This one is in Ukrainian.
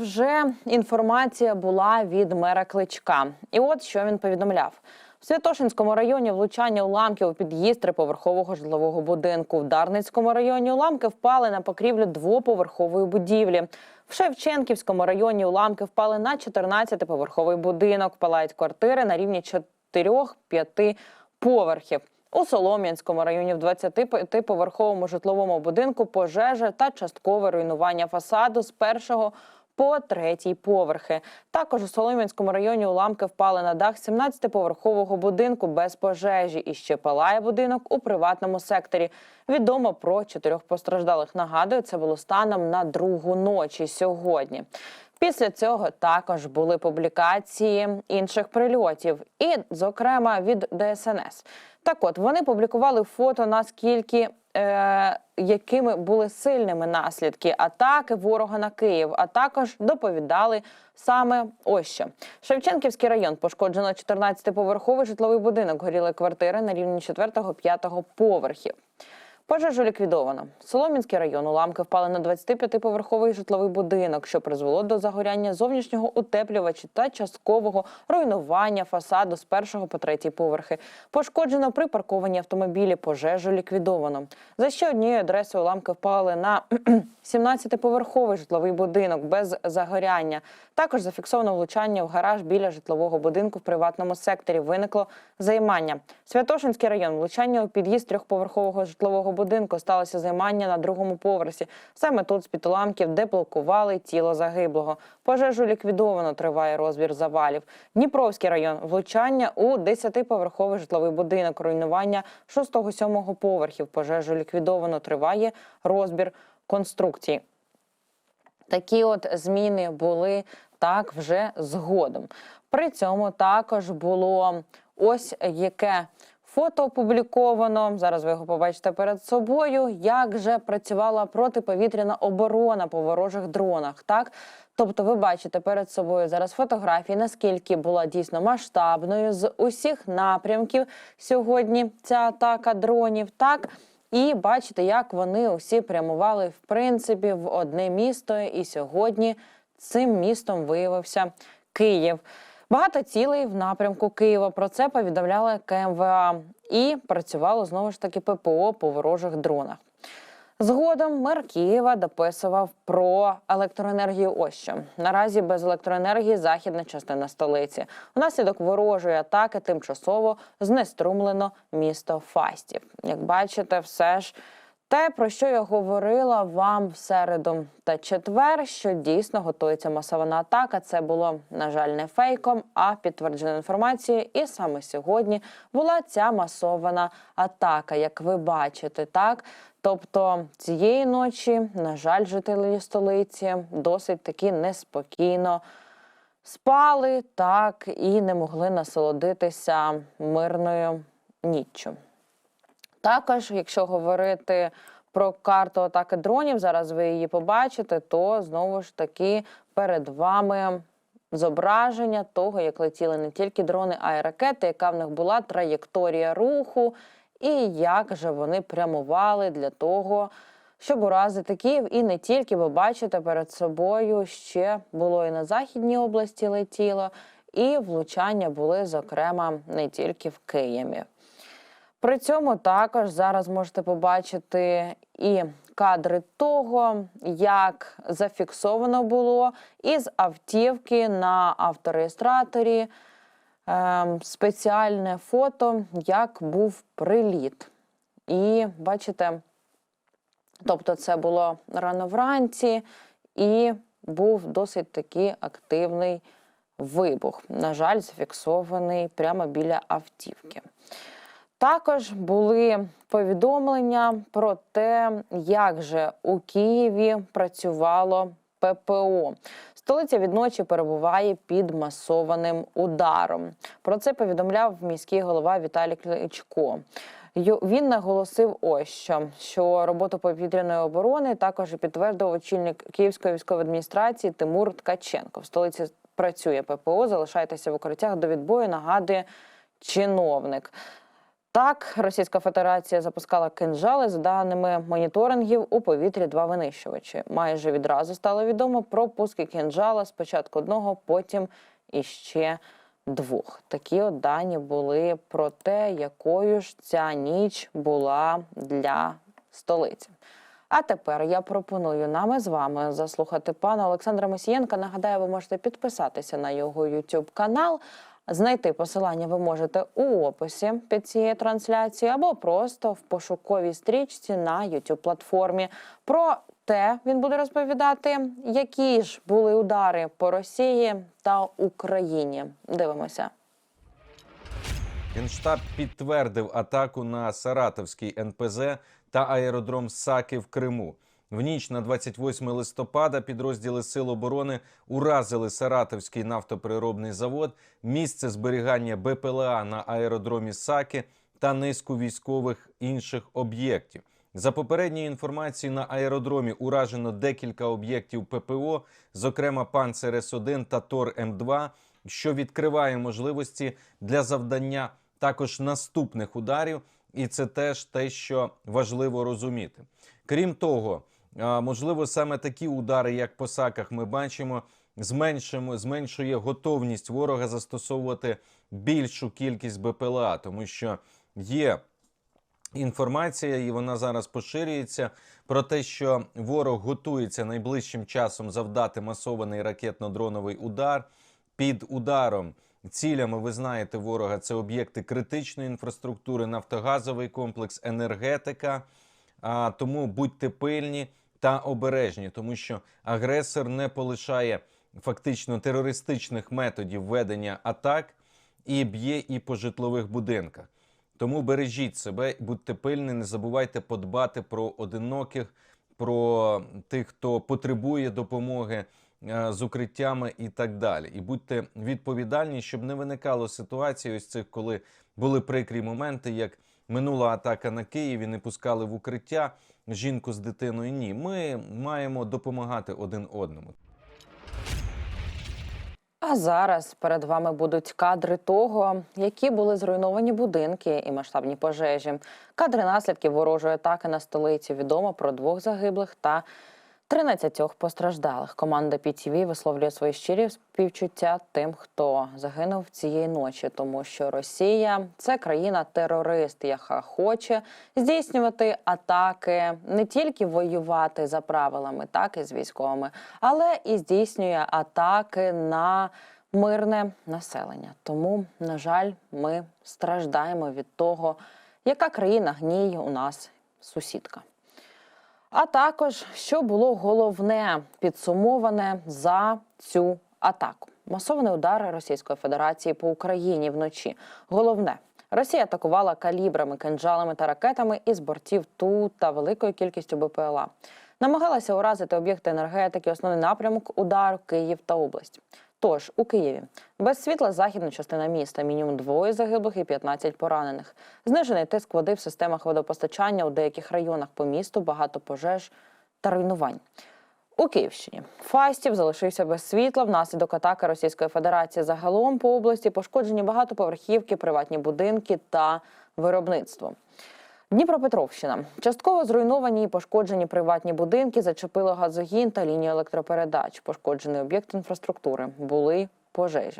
Вже інформація була від мера Кличка. І от що він повідомляв. В Святошинському районі влучання уламків у під'їзд триповерхового житлового будинку. В Дарницькому районі уламки впали на покрівлю двоповерхової будівлі. В Шевченківському районі уламки впали на 14-поверховий будинок. Палають квартири на рівні 4-5 поверхів. У Солом'янському районі в 25-поверховому житловому будинку пожежа та часткове руйнування фасаду з першого по третій поверхи. Також у Солом'янському районі уламки впали на дах 17-поверхового будинку без пожежі. І ще палає будинок у приватному секторі. Відомо про чотирьох постраждалих. Нагадую, це було станом на другу ночі сьогодні. Після цього також були публікації інших прильотів, і, зокрема, від ДСНС. Так от вони публікували фото, наскільки е, якими були сильними наслідки атаки ворога на Київ, а також доповідали саме ось що. Шевченківський район пошкоджено 14-поверховий житловий будинок. Горіли квартири на рівні 4-5 поверхів. Пожежу ліквідовано. Солом'янський район уламки впали на 25-поверховий житловий будинок, що призвело до загоряння зовнішнього утеплювача та часткового руйнування фасаду з першого по третій поверхи. Пошкоджено припарковані автомобілі. Пожежу ліквідовано. За ще однією адресою уламки впали на 17-поверховий житловий будинок без загоряння. Також зафіксовано влучання в гараж біля житлового будинку в приватному секторі. Виникло займання. Святошинський район влучання у під'їзд трьохповерхового житлового будинку сталося займання на другому поверсі. Саме тут з під уламків деблокували тіло загиблого. Пожежу ліквідовано. Триває розбір завалів. Дніпровський район влучання у 10-поверховий житловий будинок. Руйнування 6-7 поверхів. Пожежу ліквідовано. Триває розбір конструкції. Такі от зміни були так вже згодом. При цьому також було ось яке фото опубліковано. Зараз ви його побачите перед собою. Як же працювала протиповітряна оборона по ворожих дронах? Так, тобто, ви бачите перед собою зараз фотографії, наскільки була дійсно масштабною з усіх напрямків сьогодні ця атака дронів. Так. І бачите, як вони усі прямували в принципі в одне місто. І сьогодні цим містом виявився Київ. Багато цілей в напрямку Києва. Про це повідомляли КМВА і працювало знову ж таки ППО по ворожих дронах. Згодом мер Києва дописував про електроенергію. Ось що наразі без електроенергії західна частина столиці. Унаслідок ворожої атаки тимчасово знеструмлено місто Фастів. Як бачите, все ж те, про що я говорила вам в середу та четвер, що дійсно готується масована атака. Це було на жаль не фейком, а підтвердженою інформацією. І саме сьогодні була ця масована атака, як ви бачите, так. Тобто цієї ночі, на жаль, жителі столиці досить таки неспокійно спали так і не могли насолодитися мирною ніччю. Також, якщо говорити про карту атаки дронів, зараз ви її побачите, то знову ж таки перед вами зображення того, як летіли не тільки дрони, а й ракети, яка в них була траєкторія руху, і як же вони прямували для того, щоб уразити Київ. І не тільки, бо бачите, перед собою ще було і на Західній області летіло, і влучання були, зокрема, не тільки в Києві. При цьому також зараз можете побачити і кадри того, як зафіксовано було із автівки на автореєстраторі ем, спеціальне фото, як був приліт. І бачите, тобто це було рано вранці, і був досить таки активний вибух. На жаль, зафіксований прямо біля автівки. Також були повідомлення про те, як же у Києві працювало ППО. Столиця відночі перебуває під масованим ударом. Про це повідомляв міський голова Віталій Кличко. Він наголосив ось що, що роботу повітряної оборони також підтвердив очільник Київської військової адміністрації Тимур Ткаченко. В столиці працює ППО. Залишайтеся в укриттях до відбою. Нагадує чиновник. Так, Російська Федерація запускала кинжали. За даними моніторингів, у повітрі два винищувачі. Майже відразу стало відомо про пуски кинжала. Спочатку одного, потім іще двох. Такі от дані були про те, якою ж ця ніч була для столиці. А тепер я пропоную нам з вами заслухати пана Олександра Мосієнка. Нагадаю, ви можете підписатися на його YouTube канал. Знайти посилання ви можете у описі під цією трансляцією або просто в пошуковій стрічці на youtube платформі. Про те він буде розповідати, які ж були удари по Росії та Україні. Дивимося. Генштаб підтвердив атаку на Саратовський НПЗ та аеродром Саки в Криму. В ніч на 28 листопада підрозділи Сил оборони уразили Саратовський нафтопереробний завод, місце зберігання БПЛА на аеродромі Саки та низку військових інших об'єктів. За попередньою інформацією, на аеродромі уражено декілька об'єктів ППО, зокрема Панцер С1 та Тор М2, що відкриває можливості для завдання також наступних ударів, і це теж те, що важливо розуміти. Крім того, можливо, саме такі удари, як по саках, ми бачимо, зменшимо, зменшує готовність ворога застосовувати більшу кількість БПЛА, тому що є інформація, і вона зараз поширюється про те, що ворог готується найближчим часом завдати масований ракетно-дроновий удар. Під ударом цілями, ви знаєте, ворога це об'єкти критичної інфраструктури, нафтогазовий комплекс, енергетика. А тому будьте пильні та обережні, тому що агресор не полишає фактично терористичних методів ведення атак і б'є і по житлових будинках. Тому бережіть себе, будьте пильні, не забувайте подбати про одиноких, про тих, хто потребує допомоги е, з укриттями і так далі. І будьте відповідальні, щоб не виникало ситуації, ось цих, коли були прикрі моменти, як минула атака на Київ і не пускали в укриття жінку з дитиною. Ні, ми маємо допомагати один одному. А зараз перед вами будуть кадри того, які були зруйновані будинки і масштабні пожежі. Кадри наслідків ворожої атаки на столиці. Відомо про двох загиблих та 13 постраждалих. Команда PTV висловлює свої щирі співчуття тим, хто загинув цієї ночі, тому що Росія це країна-терорист, яка хоче здійснювати атаки, не тільки воювати за правилами, так і з військовими, але і здійснює атаки на мирне населення. Тому, на жаль, ми страждаємо від того, яка країна гній у нас сусідка. А також що було головне підсумоване за цю атаку. Масований удар Російської Федерації по Україні вночі. Головне. Росія атакувала калібрами, кинджалами та ракетами із бортів Ту та великою кількістю БПЛА. Намагалася уразити об'єкти енергетики, основний напрямок удару Київ та область. Тож у Києві без світла західна частина міста, мінімум двоє загиблих і 15 поранених. Знижений тиск води в системах водопостачання у деяких районах по місту, багато пожеж та руйнувань. У Київщині Фастів залишився без світла внаслідок атаки Російської Федерації. Загалом по області пошкоджені багатоповерхівки, приватні будинки та виробництво. Дніпропетровщина частково зруйновані і пошкоджені приватні будинки, зачепило газогін та лінію електропередач. Пошкоджений об'єкт інфраструктури були пожежі.